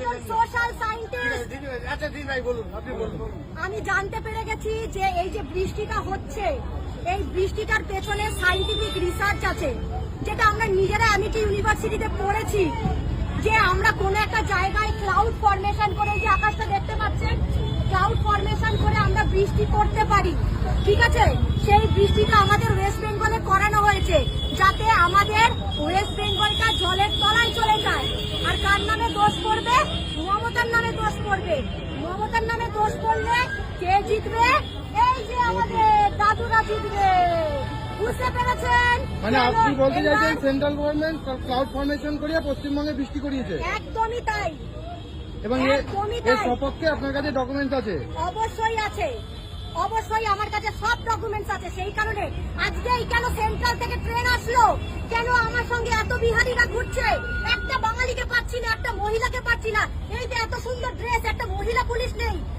একজন social scientist আচ্ছা দিন ভাই বলুন আপনি বলুন। আমি জানতে পেরে গেছি যে এই যে বৃষ্টিটা হচ্ছে এই বৃষ্টিটার পেছনে সাইন্টিফিক রিসার্চ আছে যেটা আমরা নিজেরা আমিটি ইউনিভার্সিটিতে পড়েছি যে আমরা কোনো একটা জায়গায় ক্লাউড ফরমেশন করে যে আকাশটা দেখতে পাচ্ছেন ক্লাউড ফরমেশন করে আমরা বৃষ্টি করতে পারি। ঠিক আছে? সেই বৃষ্টিটা আমাদের ওয়েস্ট বেঙ্গলে করানো হয়েছে যাতে আমাদের ওয়েস্ট বেঙ্গলটা জলের তলায় চলে যায় আর কার নামে দোষ পড়বে মমতার নামে দোষ পড়বে। মমতার নামে দোষ করলে কে জিতবে? এই যে আমাদের দাদুরা জিতবে। বুঝতে পেরেছেন? মানে আপনি বলতে চাইছেন সেন্ট্রাল গভর্নমেন্ট ক্লাউড ফরমেশন করিয়ে পশ্চিমবঙ্গে বৃষ্টি করিয়েছে? একদমই তাই। এবং এর সপক্ষে আপনার কাছে ডকুমেন্টস আছে? অবশ্যই আছে। অবশ্যই আমার কাছে সব ডকুমেন্টস আছে। সেই কারণে আজকে এই কেন সেন্ট্রাল থেকে ট্রেন আসলো? কেন আমার সঙ্গে এত বিহারিরা ঘুরছে? একটা বাঙালিকে পাচ্ছি না একটা মহিলাকে পাচ্ছি না। এই যে এত সুন্দর ড্রেস